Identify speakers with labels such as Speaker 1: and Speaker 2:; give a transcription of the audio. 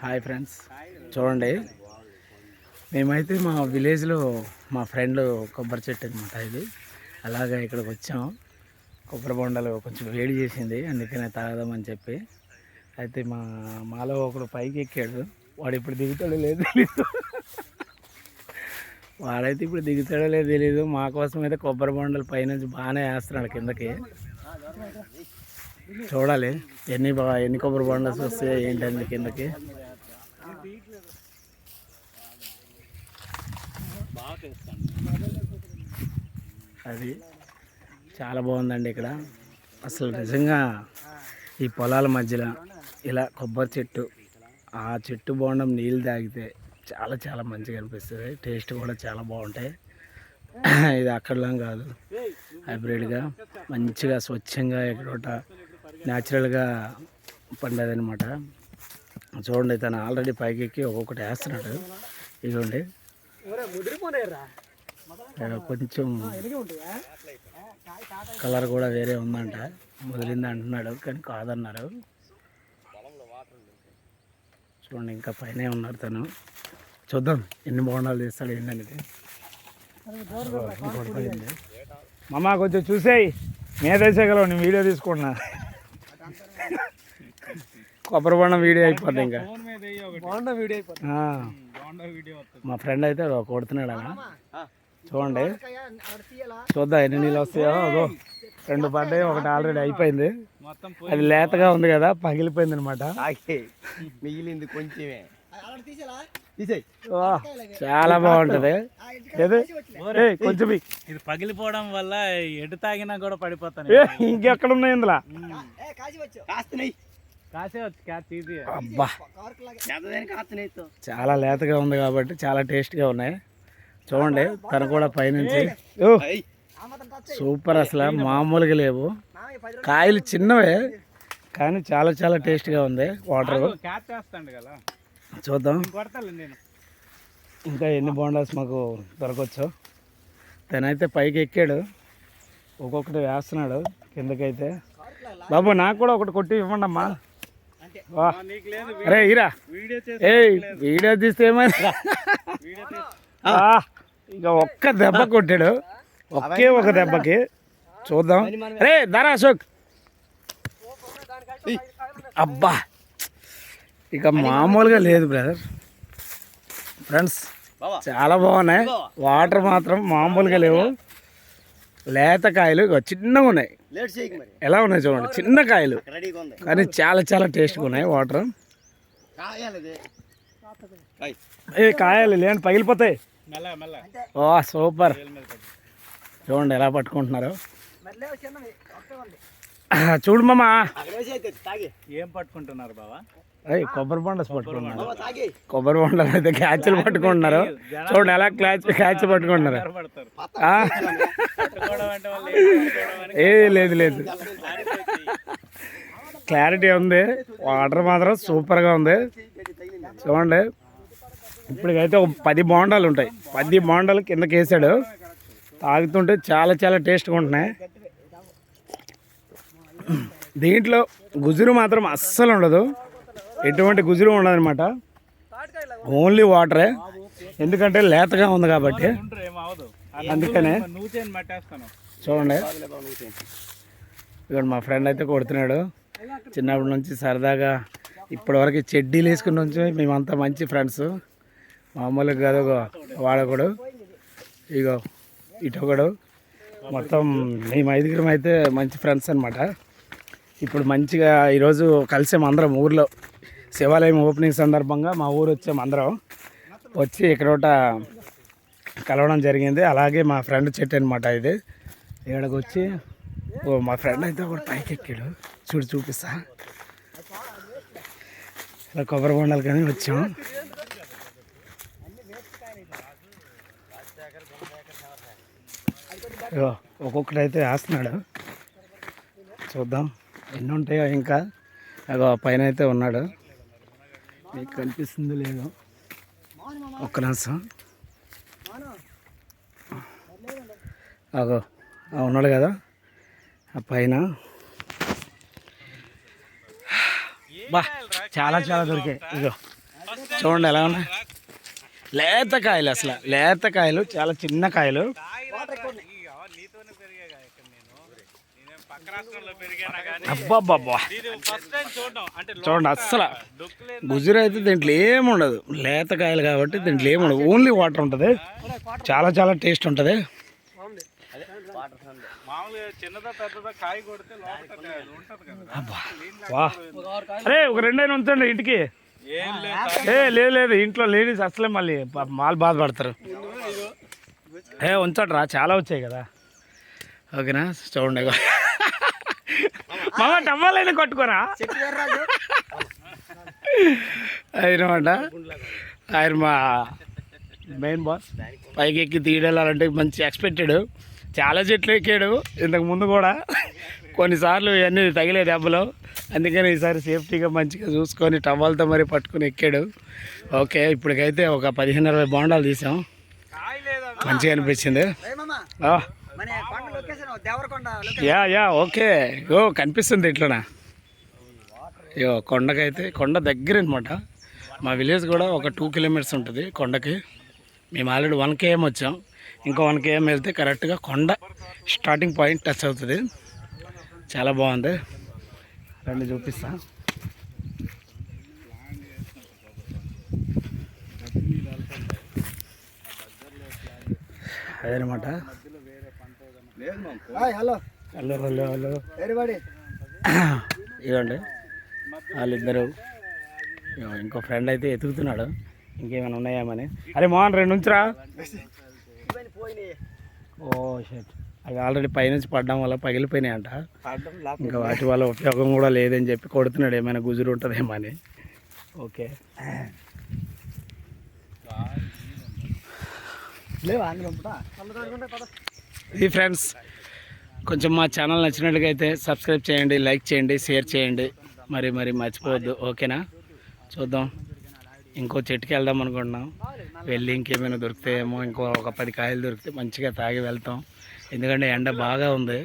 Speaker 1: Hi friends చూడండి. మేమైతే మా విలేజ్లో మా ఫ్రెండ్ కొబ్బరి చెట్టు అనమాట ఇది. అలాగా ఇక్కడికి వచ్చాం. కొబ్బరి బొండలు కొంచెం వేడి చేసింది. అందుకనే తాగదామని చెప్పి. అయితే మా మాలో ఒకడు పైకి ఎక్కాడు. వాడు ఇప్పుడు దిగుతాడో లేదు తెలీదు. వాడైతే ఇప్పుడు దిగుతాడో లేదు తెలీదు. మా కోసం అయితే కొబ్బరి బొండలు పైనుంచి బాగానే వేస్తున్నాడు కిందకి. చూడాలి. ఎన్ని బాగా ఎన్ని కొబ్బరి బండస్ వస్తాయి ఏంటండి కిందకి. అది చాలా బాగుందండి ఇక్కడ. అసలు నిజంగా ఈ పొలాల మధ్యలో ఇలా కొబ్బరి చెట్టు ఆ చెట్టు బోండం నీళ్ళు తాగితే చాలా చాలా మంచిగా అనిపిస్తుంది. టేస్ట్ కూడా చాలా బాగుంటాయి. ఇది అక్కడలా కాదు. హైబ్రిడ్గా మంచిగా స్వచ్ఛంగా ఎక్కడోట న్యాచురల్గా పండేదనమాట చూడండి తను ఆల్రెడీ పైకి ఎక్కి ఒక్కొక్కటి వేస్తున్నాడు. ఇదిగోండి. కొంచెం కలర్ కూడా వేరే ఉందంట. ముదిరింది అంటున్నాడు కానీ కాదన్నారు. చూడండి ఇంకా పైనే ఉన్నారు తను. చూద్దాం ఎన్ని బోండాలు తీస్తాడు ఏంటనేది ఇంకోటి పోయింది. మామ కొంచెం చూసేయి. వేసేయగలవు నేను వీడియో తీసుకున్నా కొబ్బరి బొండం వీడియో అయిపోద్ది ఇంకా.
Speaker 2: బాగుండా వీడియో అయిపోతుంది
Speaker 1: ఆ,
Speaker 2: బాగుండా వీడియో వస్తుంది.
Speaker 1: మా ఫ్రెండ్ అయితే ఒక కొడుతున్నాడు అన్న చూడండి. చూద్దాం ఎన్ని నీళ్ళు వస్తాయో. అదో రెండు పడ్డాయి ఒకటి ఆల్రెడీ అయిపోయింది.
Speaker 2: మొత్తం
Speaker 1: అది లేతగా ఉంది కదా పగిలిపోయింది అనమాట
Speaker 3: మిగిలింది కొంచెమే.
Speaker 1: చాలా బాగుంటది. కొంచెం.
Speaker 2: ఇది పగిలిపోవడం వల్ల ఎటు తాగినా కూడా పడిపోతాను.
Speaker 1: ఇంకెక్కడ ఉన్నాయి ఇందులో?
Speaker 3: కాస్తున్నాయి
Speaker 2: కాసే వచ్చి క్యాచ్ ఇది
Speaker 1: అబ్బా. చాలా లేతగా ఉంది కాబట్టి చాలా టేస్ట్గా ఉన్నాయి. చూడండి తను కూడా పైనుంచి. ఓ, సూపర్ అసలు మామూలుగా లేవు. కాయలు చిన్నవే కానీ చాలా చాలా టేస్ట్గా ఉంది వాటర్.
Speaker 2: క్యాచ్ చేస్తాండు కదా.
Speaker 1: చూద్దాం. ఇంకా ఎన్ని బోండాస్ మాకు దొరకవచ్చు తనైతే పైకి ఎక్కాడు. ఒక్కొక్కటి వేస్తున్నాడు కిందకైతే. బాబు నాకు కూడా ఒకటి కొట్టి ఇవ్వండి అమ్మా అరే ఇరా. ఏయ్ వీడియో తీస్తే ఏమైనా ఇక ఒక్క దెబ్బ కొట్టాడు. ఒకే ఒక దెబ్బకి. చూద్దాం. రే ధరా అశోక్. అబ్బా. ఇక మామూలుగా లేదు బ్రదర్ ఫ్రెండ్స్ చాలా బాగున్నాయి. వాటర్ మాత్రం మామూలుగా లేవు. లేత కాయలు చిన్నగా ఉన్నాయి. ఎలా ఉన్నాయి చూడండి. చిన్న కాయలు. కానీ చాలా చాలా టేస్ట్గా ఉన్నాయి వాటర్ ఏ కాయలు లేని పగిలిపోతాయి.
Speaker 2: మెల్ల మెల్ల.
Speaker 1: ఓ సూపర్. చూడండి ఎలా పట్టుకుంటున్నారు. చూడు మామ.
Speaker 2: ఏం పట్టుకుంటున్నారు బావా?
Speaker 1: అయ్యి కొబ్బరి బొండస్
Speaker 3: తాగి
Speaker 1: కొబ్బరి బొండలు అయితే క్యాచ్లు పట్టుకుంటున్నారు. చూడండి ఎలా క్యాచ్ క్యాచ్ పట్టుకుంటున్నారు.
Speaker 2: ఏం
Speaker 1: లేదు లేదు. క్లారిటీ ఉంది. వాటర్ మాత్రం సూపర్గా ఉంది. చూడండి. ఇప్పటికైతే ఒక పది బోండాలు ఉంటాయి. పది బోండాలు కిందకి వేసాడు తాగుతుంటే చాలా చాలా టేస్ట్గా ఉంటున్నాయి. దీంట్లో గుజురు మాత్రం అస్సలు ఉండదు. ఎటువంటి గుజురు ఉండదనమాట ఓన్లీ వాటరే ఎందుకంటే లేతగా ఉంది కాబట్టి. అందుకనే చూడండి. ఇక్కడ మా ఫ్రెండ్ అయితే కొడుతున్నాడు. చిన్నప్పటి నుంచి సరదాగా ఇప్పటివరకు చెడ్డీలు వేసుకుని నుంచి మేమంతా మంచి ఫ్రెండ్స్ మామూలుగా కాదు ఇగో వాడొకడు. ఇగో ఇటొకడు. మొత్తం మేము ఐదుగురం అయితే మంచి ఫ్రెండ్స్ అనమాట ఇప్పుడు మంచిగా ఈరోజు కలిసాము అందరం ఊర్లో. శివాలయం ఓపెనింగ్ సందర్భంగా మా ఊరు వచ్చాము అందరం. వచ్చి ఇక్కడ ఒకట కలవడం జరిగింది. అలాగే మా ఫ్రెండ్ చెట్టు అనమాట ఇది. ఇక్కడికి వచ్చి ఓ మా ఫ్రెండ్ అయితే ఒకటి పైకి ఎక్కాడు చూడు చూపిస్తా. ఇలా కొబ్బరి బొండాలు కానీ వచ్చాం. ఒక్కొక్కటైతే ఒక్కొక్కటి అయితే వేస్తున్నాడు. చూద్దాం. ఎన్ని ఉంటాయో ఇంకా. అగో పైన అయితే ఉన్నాడు. మీకు కనిపిస్తుంది లేదు. ఒక్క నిమిషం. అగో ఉన్నాడు కదా ఆ పైన. బా చాలా చాలా దొరికాయి. ఇగో చూడండి ఎలా ఉన్నాయి. లేత కాయలు అసలు. లేత కాయలు చాలా చిన్న కాయలు
Speaker 2: నీతోనే పెరిగా ఇక్కడ నేను నేనేం పక్క రాష్ట్రంలో పెరిగానా కానీ
Speaker 1: అబ్బాబ్బా
Speaker 2: ఇది ఫస్ట్ టైం చూడడం. అంటే
Speaker 1: చూడండి అస్సలు గుజురు అయితే దీంట్లో ఏమి ఉండదు. లేత కాయలు కాబట్టి దీంట్లో ఏమి ఉండదు. ఓన్లీ వాటర్ ఉంటుంది. చాలా చాలా టేస్ట్ ఉంటుంది.
Speaker 2: మామూలుగా చిన్నదా పెద్దదా కాయ కొడితే లోపల ఉంటది కదా.
Speaker 1: వా. అరే ఒక రెండైనా ఉంచండి ఇంటికి.
Speaker 2: ఏం లేదు
Speaker 1: ఏ లేదు లేదు. ఇంట్లో లేడీస్ అసలే మళ్ళీ మాలు బాధపడతారు. ఏ ఉంచట్రా. చాలా వచ్చాయి కదా. ఓకేనా? చూడండి. మామ టవ్వాలైనా కొట్టుకోరా? అయినమాట. ఆయన మా మెయిన్ బాస్ పైకి ఎక్కి తీయడాలంటే మంచి ఎక్స్పెక్టెడ్ చాలా చెట్లు ఎక్కాడు. ఇంతకు ముందు కూడా కొన్నిసార్లు ఇవన్నీ తగిలే దెబ్బలు. అందుకని ఈసారి సేఫ్టీగా మంచిగా చూసుకొని టవల్తో మరి పట్టుకొని ఎక్కాడు. ఓకే ఇప్పటికైతే ఒక పదిహేను ఇరవై బోండాలు తీసాం. మంచిగా అనిపించింది. Yeah yeah okay. ఓ కనిపిస్తుంది ఇట్లనా? అయ్యో కొండకైతే కొండ దగ్గర అనమాట మా విలేజ్ కూడా ఒక టూ కిలోమీటర్స్ ఉంటుంది కొండకి. మేము ఆల్రెడీ వన్ కేఎం వచ్చాం. ఇంకో వన్ కేఎం వెళ్తే కరెక్ట్గా కొండ స్టార్టింగ్ పాయింట్ టచ్ అవుతుంది. చాలా బాగుంది. రండి చూపిస్తా. అదేనమాట.
Speaker 3: హలో.
Speaker 1: Hello hello hello. ఇవ్వండి. వాళ్ళిద్దరు ఇంకో ఫ్రెండ్ అయితే ఎతుకుతున్నాడు ఇంకేమైనా ఉన్నాయేమని అరే మోహన్ రెండు ఉంచురా. ఓ షట్ అవి ఆల్రెడీ పైనుంచి పడడం వల్ల పగిలిపోయినాయి అంట ఇంకా వాటి వల్ల ఉపయోగం కూడా లేదని చెప్పి కొడుతున్నాడు. ఏమైనా గుజురు ఉంటుందేమో అని. ఓకే.
Speaker 3: లేవు అందులో
Speaker 1: ఇది ఫ్రెండ్స్ కొంచెం మా ఛానల్ నచ్చినట్లుగా అయితే సబ్స్క్రైబ్ చేయండి లైక్ చేయండి షేర్ చేయండి. మరి మరి మర్చిపోవద్దు ఓకేనా? చూద్దాం. ఇంకో చెట్టుకి వెళ్దాం అనుకుంటున్నాం. వెళ్ళి ఇంకేమైనా దొరుకుతాయేమో ఇంకో ఒక పది కాయలు దొరికితే మంచిగా తాగి వెళ్తాం. ఎందుకంటే ఎండ బాగా ఉంది.